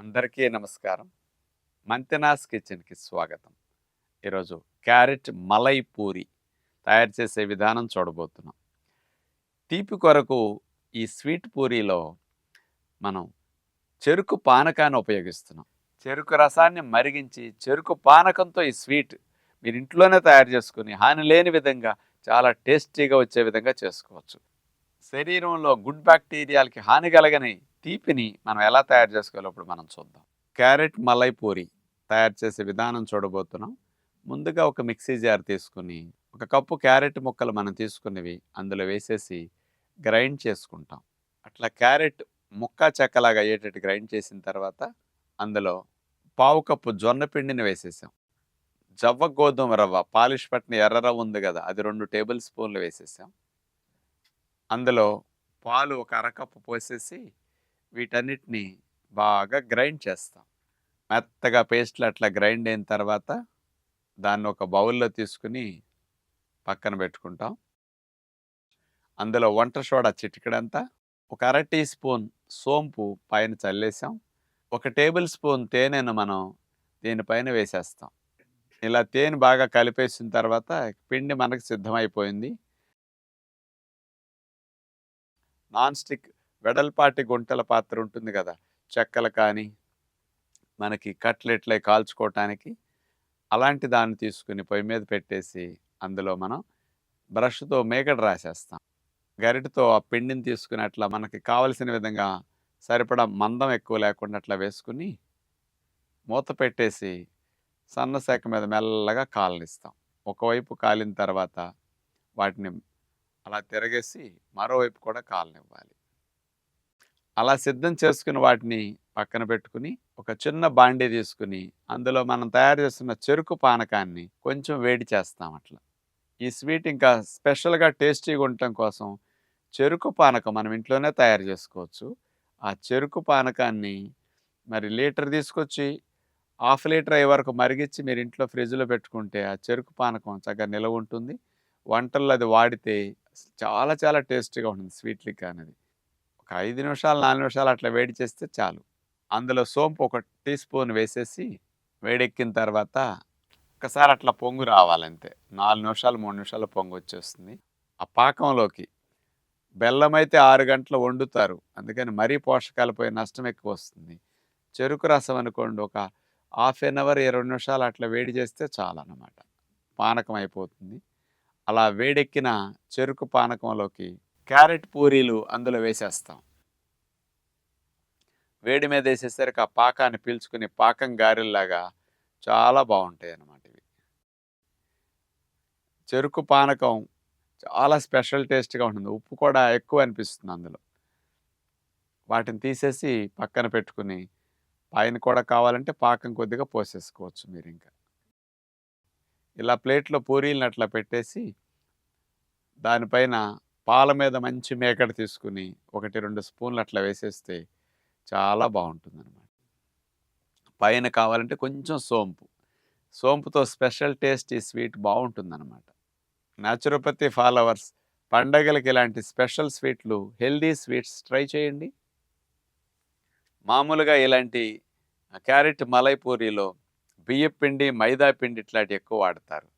అందరికీ నమస్కారం. మంతెనాస్ కిచెన్కి స్వాగతం. ఈరోజు క్యారెట్ మలై పూరి తయారు చేసే విధానం చూడబోతున్నాం. తీపి కొరకు ఈ స్వీట్ పూరీలో మనం చెరుకు పానకాన్ని ఉపయోగిస్తున్నాం. చెరుకు రసాన్ని మరిగించి చెరుకు పానకంతో ఈ స్వీట్ మీరు ఇంట్లోనే తయారు చేసుకుని హాని లేని విధంగా చాలా టేస్టీగా వచ్చే విధంగా చేసుకోవచ్చు. శరీరంలో గుడ్ బ్యాక్టీరియాలకి హాని కలగని తీపిని మనం ఎలా తయారు చేసుకోవాలో ఇప్పుడు మనం చూద్దాం. క్యారెట్ మలై పూరి తయారు చేసే విధానం చూడబోతున్నాం. ముందుగా ఒక మిక్సీ జార్ తీసుకుని ఒక కప్పు క్యారెట్ ముక్కలు మనం తీసుకున్నవి అందులో వేసేసి గ్రైండ్ చేసుకుంటాం. అట్లా క్యారెట్ ముక్క చెక్కలాగా అయ్యేటట్టు గ్రైండ్ చేసిన తర్వాత అందులో పావు కప్పు జొన్న పిండిని వేసేసాం. జవ్వ గోధుమ రవ్వ పాలిష్ పట్టిన ఎర్ర రవ్వ ఉంది కదా అది రెండు టేబుల్ స్పూన్లు వేసేసాం. అందులో పాలు ఒక అరకప్పు పోసేసి వీటన్నిటిని బాగా గ్రైండ్ చేస్తాం. మెత్తగా పేస్ట్లు అట్లా గ్రైండ్ అయిన తర్వాత దాన్ని ఒక బౌల్లో తీసుకుని పక్కన పెట్టుకుంటాం. అందులో వంట సోడా చిటికడంతా ఒక అర టీ స్పూన్ సోంపు పైన చల్లేసాం. ఒక టేబుల్ స్పూన్ తేనెను మనం దీనిపైన వేసేస్తాం. ఇలా తేనె బాగా కలిపేసిన తర్వాత పిండి మనకు సిద్ధమైపోయింది. నాన్ స్టిక్ వెడల్పాటి గుంటల పాత్ర ఉంటుంది కదా. చెక్కలు కానీ మనకి కట్లెట్లే కాల్చుకోవటానికి అలాంటి దాన్ని తీసుకుని పొయ్యి మీద పెట్టేసి అందులో మనం బ్రష్తో మేకడ రాసేస్తాం. గరిటతో ఆ పిండిని తీసుకుని అట్లా మనకి కావలసిన విధంగా సరిపడా మందం ఎక్కువ లేకుండా అట్లా వేసుకుని మూత పెట్టేసి సన్నశాఖ మీద మెల్లగా కాలనిస్తాం. ఒకవైపు కాలిన తర్వాత వాటిని అలా తిరగేసి మరోవైపు కూడా కాలనివ్వాలి. అలా సిద్ధం చేసుకుని వాటిని పక్కన పెట్టుకుని ఒక చిన్న బాండీ తీసుకుని అందులో మనం తయారు చేస్తున్న చెరుకు పానకాన్ని కొంచెం వేడి చేస్తాం అట్లా. ఈ స్వీట్ ఇంకా స్పెషల్గా టేస్టీగా ఉండటం కోసం చెరుకు పానకం మనం ఇంట్లోనే తయారు చేసుకోవచ్చు. ఆ చెరుకు పానకాన్ని మరి లీటర్ తీసుకొచ్చి హాఫ్ లీటర్ అయ్యే వరకు మరిగించి మీరు ఇంట్లో ఫ్రిడ్జ్లో పెట్టుకుంటే ఆ చెరుకు పానకం చక్కగా నిలవ ఉంటుంది. వంటల్లో అది వాడితే చాలా చాలా టేస్టీగా ఉంటుంది. స్వీట్లిక్ అనేది. ఒక ఐదు నిమిషాలు నాలుగు నిమిషాలు అట్లా వేడి చేస్తే చాలు. అందులో సోంపు ఒక టీ స్పూన్ వేసేసి వేడెక్కిన తర్వాత ఒకసారి అట్లా పొంగు రావాలంతే. నాలుగు నిమిషాలు మూడు నిమిషాలు పొంగు వచ్చేస్తుంది. ఆ పాకంలోకి బెల్లం అయితే ఆరు గంటలు వండుతారు. అందుకని మరీ పోషకాలు పోయి నష్టం ఎక్కువ వస్తుంది. చెరుకు రసం అనుకోండి ఒక హాఫ్ ఎన్ అవర్ ఇరవై నిమిషాలు అట్లా వేడి చేస్తే చాలన్నమాట పానకం అయిపోతుంది. అలా వేడెక్కిన చెరుకు పానకంలోకి క్యారెట్ పూరీలు అందులో వేసేస్తాం. వేడి మీద వేసేసరికి ఆ పాకాన్ని పీల్చుకుని పాకం గారెల్లాగా చాలా బాగుంటాయి అన్నమాట ఇవి. చెరుకు పానకం చాలా స్పెషల్ టేస్ట్గా ఉంటుంది. ఉప్పు కూడా ఎక్కువ అనిపిస్తుంది అందులో. వాటిని తీసేసి పక్కన పెట్టుకుని పైన కూడా కావాలంటే పాకం కొద్దిగా పోసేసుకోవచ్చు మీరు ఇంకా. ఇలా ప్లేట్లో పూరీలను అట్లా పెట్టేసి దానిపైన పాల మీద మంచి మేకడ తీసుకుని ఒకటి రెండు స్పూన్లు అట్లా వేసేస్తే చాలా బాగుంటుంది అనమాట పైన కావాలంటే కొంచెం సోంపు. సోంపుతో స్పెషల్ టేస్ట్ ఈ స్వీట్ బాగుంటుంది అనమాట న్యాచురోపతి ఫాలోవర్స్ పండగలకి ఇలాంటి స్పెషల్ స్వీట్లు హెల్దీ స్వీట్స్ ట్రై చేయండి. మామూలుగా ఇలాంటి క్యారెట్ మలై పూరీలో బియ్యపిండి మైదా పిండి ఇట్లాంటి ఎక్కువ వాడతారు.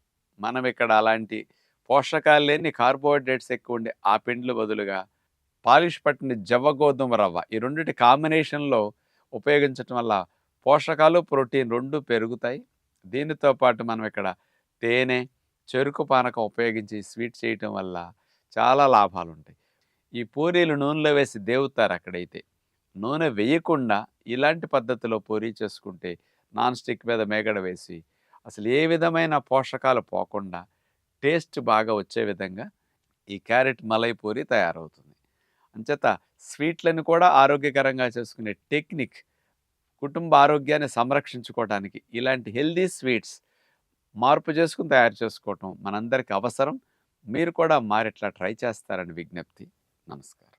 మనం ఇక్కడ అలాంటి పోషకాలు లేని కార్బోహైడ్రేట్స్ ఎక్కువ ఉండే ఆ పిండ్లు బదులుగా పాలిష్ పట్టిన జవ్వ గోధుమ రవ్వ ఈ రెండింటి కాంబినేషన్లో ఉపయోగించటం వల్ల పోషకాలు ప్రోటీన్ రెండు పెరుగుతాయి. దీనితో పాటు మనం ఇక్కడ తేనె చెరుకు పానకం ఉపయోగించి స్వీట్ చేయటం వల్ల చాలా లాభాలు ఉంటాయి ఈ పూరీలు నూనెలో వేసి దేవుతారు అక్కడైతే నూనె వేయకుండా ఇలాంటి పద్ధతిలో పూరీ చేసుకుంటే నాన్ స్టిక్ మీద మేగడ వేసి అసలు ఏ విధమైన పోషకాలు పోకుండా టేస్ట్ బాగా వచ్చే విధంగా ఈ క్యారెట్ మలై పూరి తయారవుతుంది. అంచేత స్వీట్లను కూడా ఆరోగ్యకరంగా చేసుకునే టెక్నిక్ కుటుంబ ఆరోగ్యాన్ని సంరక్షించుకోవడానికి ఇలాంటి హెల్దీ స్వీట్స్ మార్పు చేసుకుని తయారు చేసుకోవటం మనందరికీ అవసరం. మీరు కూడా మారిట్లా ట్రై చేస్తారని విజ్ఞప్తి. నమస్కారం.